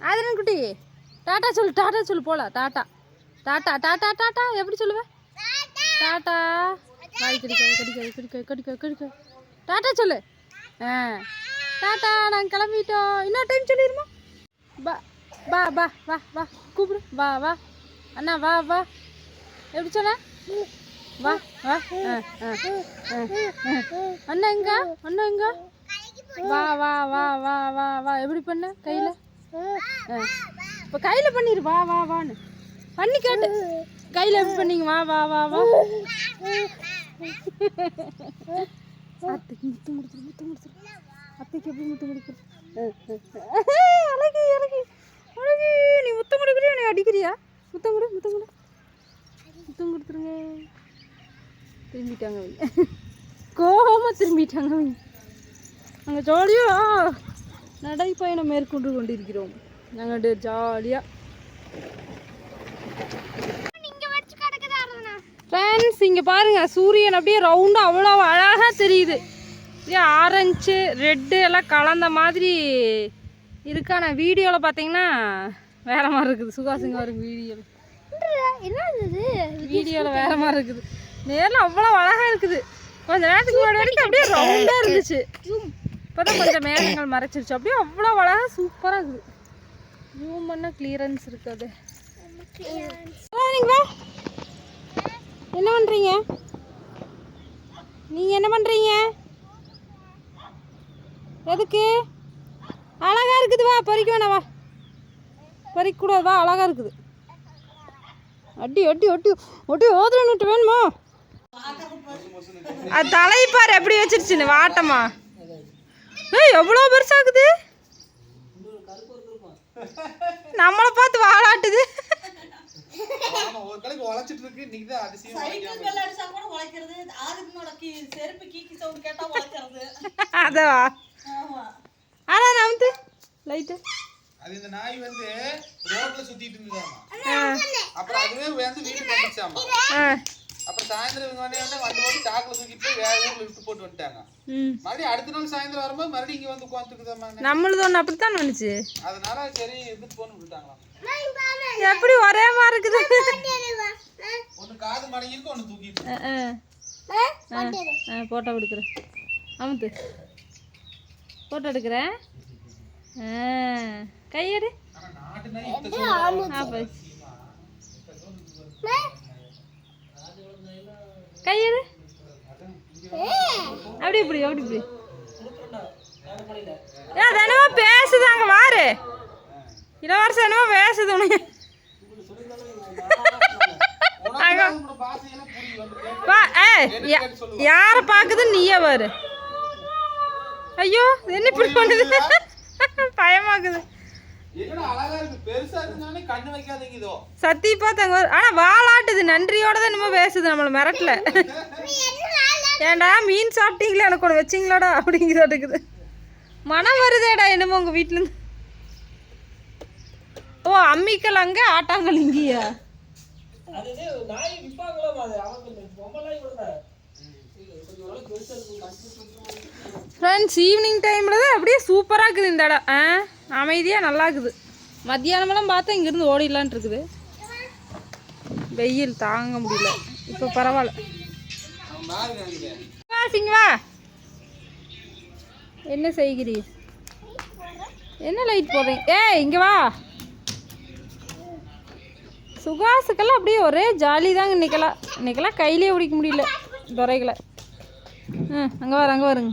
ஆதிரன் குட்டி. டாட்டா சொல்லு டாட்டா சொல்லு போலாம் டாட்டா டாட்டா டாட்டா டாட்டா எப்படி சொல்லுவேன் டாட்டா வாய் கடிக்க கடிக்க கடிக்க கடிக்க கடிக்க டாட்டா சொல்லு. ஆ. டாட்டா நாங்கள் கிளம்பிட்டோம். இன்னொரு டைம் சொல்லிடுமா பா பா பா வா வா கூப்பிடு. வா வா. அண்ணா வா வா. எப்படி சொன்ன? வா வா. ஆ ஆ ஆ, அண்ணா எங்க? அண்ணா எங்க? வா வா வா வா வா வா. எப்படி பண்ண? கையில்? இப்போ கையில் பண்ணிடு வா வா வான்னு. பண்ணி கேட்டு. கையில் எப்படி பண்ணீங்க வா வா வா வா. அத்தைக்கு முத்தம் கொடுத்துரு முத்தம் கொடுத்துரு. அத்தைக்கு எப்படி முத்தம் கொடுக்குறது? அழகு அழகு அழகு. நீ முத்தம் கொடுக்குறியா நீ அடிக்கிறியா? முத்தம் கொடு முத்தம் கொடு. முத்தம் கொடுத்துருங்க. திரும்பிட்டாங்க அவங்க. கோபமாக திரும்பிட்டாங்க அவங்க. நாங்கள் நடைப்பயணம் மேற்கொண்டு கொண்டிருக்கிறோம். நாங்கள் ஜாலியாக ஃப்ரெண்ட்ஸ் இங்கே பாருங்கள் சூரியன் அப்படியே ரவுண்டாக அவ்வளோ அழகாக தெரியுது. அப்படியே ஆரஞ்சு ரெட்டு எல்லாம் கலந்த மாதிரி இருக்கான வீடியோவில் பார்த்தீங்கன்னா வேற மாதிரி இருக்குது. சுகாசிங்க இருக்கு வீடியோவில் வீடியோவில் வேற மாதிரி இருக்குது. நேரில் அவ்வளோ அழகாக இருக்குது. கொஞ்ச நேரத்துக்கு முன்னாடி வரைக்கும் அப்படியே ரவுண்டாக இருந்துச்சு. இப்போ தான் கொஞ்சம் மேகங்கள் மறைச்சிருச்சு. அப்படியே அவ்வளோ அழகாக சூப்பராக இருக்குது. ஜூம் பண்ண கிளியரன்ஸ் இருக்காது. வா என்ன பண்ணுறீங்க நீங்கள் என்ன பண்ணுறீங்க எதுக்கு? அழகாக இருக்குது வா பறிக்க வேணாம் வா. பறிக்கூடாது வா அழகாக இருக்குது. அடி அடி ஒட்டி ஒட்டி ஓதுறன்னுட்டு வேணுமா? அது தலைப்பார் எப்படி வச்சிருச்சுன்னு வாட்டமா ஏய் எவ்வளோ பெருசாகுது? நம்மளை பார்த்து வாழாட்டுது அதவா? ஆனா நமுத்து லைட்டு அது இந்த நாய் வந்து ரோட்ல சுத்திட்டு இருந்ததாமா. அப்புறம் அதுவே வந்து வீட்டுக்கு வந்துச்சாமா சாயந்தரம் இவங்க வந்து வந்து போட்டு சாக்குல தூக்கிட்டு போய் வேற ஊர்ல விட்டு போட்டு வந்துட்டாங்க. மறுபடியும் அடுத்த நாள் சாயந்தரம் வரும்போது மறுபடியும் இங்க வந்து உட்காந்துக்குதாமா நம்மளது ஒன்று அப்படித்தான் வந்துச்சு அதனால சரி இருந்துட்டு போன்னு விட்டுட்டாங்களாம் எப்படி ஒரே மாதிரி இருக்குது? ஒண்ணு காது மடங்கி இருக்கு ஒண்ணு தூக்கிட்டு ஆ, ஆ. ஆ ஃபோட்டோ எடுக்கிறேன். அமுத்து. ஃபோட்டோ எடுக்கிறேன். ஆ கையெடு. ஆ போய். கையெடு. அப்படி இப்படி அப்படி இப்படி. ஏன் அது என்னமோ பேசுது அங்க வாரு. இளவரசம் என்னமோ பேசுது உனக்கு. உனக்கு வா ஏ யாரை பார்க்குது நீயே பாரு. ஐயோ என்ன இப்படி பண்ணுது? பயமாக்குது. சத்தி பார்த்தாங்க ஆனால் வாலாட்டுது. நன்றியோட தான் என்னமோ பேசுது நம்மளை மிரட்டல. ஏன்டா மீன் சாப்பிட்டீங்களா? எனக்கு ஒன்று வச்சிங்களாடா? அப்படிங்கிற இருக்குது. மனம் வருதேடா என்னமோ உங்கள் வீட்டிலேருந்து ஓ அம்மிக்கல் அங்கே ஆட்டாங்கல் இங்கேயா? ஃப்ரெண்ட்ஸ் ஈவினிங் டைமில் தான் அப்படியே சூப்பராக இருக்குது இந்த இடம். ஆ? அமைதியாக நல்லா இருக்குது மத்தியானமெல்லாம் பார்த்தா இங்கேருந்து ஓடிடலான்ட்டு இருக்குது. வெயில் தாங்க முடியல. இப்போ பரவாயில்ல. சிங்களா என்ன செய்கிறீர் என்ன லைட் போடுறீங்க? ஏ இங்கே வா. சுகாசுக்கெல்லாம் அப்படியே ஒரே ஜாலி தாங்க இன்னைக்கெல்லாம். இன்னைக்கெல்லாம் கையிலே பிடிக்க முடியல துறைகளை ம் அங்கே வர அங்கே வருங்க.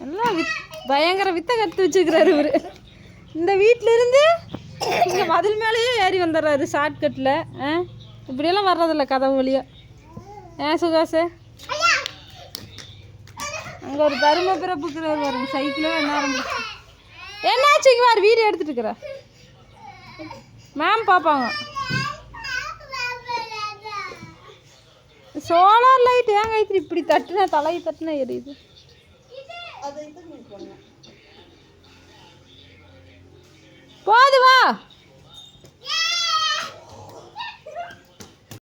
நல்லா வித் பயங்கர வித்தை கற்று வச்சுக்கிறாரு இவர். இந்த வீட்டிலேருந்து இங்கே மதில் மேலேயே ஏறி வந்துடுறாரு ஷார்ட்கட்டில் ஆ? இப்படியெல்லாம் வர்றதில்ல கதவு வழியாக ஏன் சுகாசு? அங்கே ஒரு தரும பிறப்புக்குறாரு வரும் சைக்கிளே என்ன ஆரம்பிச்சு? என்னாச்சு இங்கே வார் வீடியோ எடுத்துட்டு இருக்கிற. மேம் பார்ப்பாங்க சோலார் லைட் ஏன் இப்படி தட்டுனா தலையை தட்டுனா எரியுது. அதை இது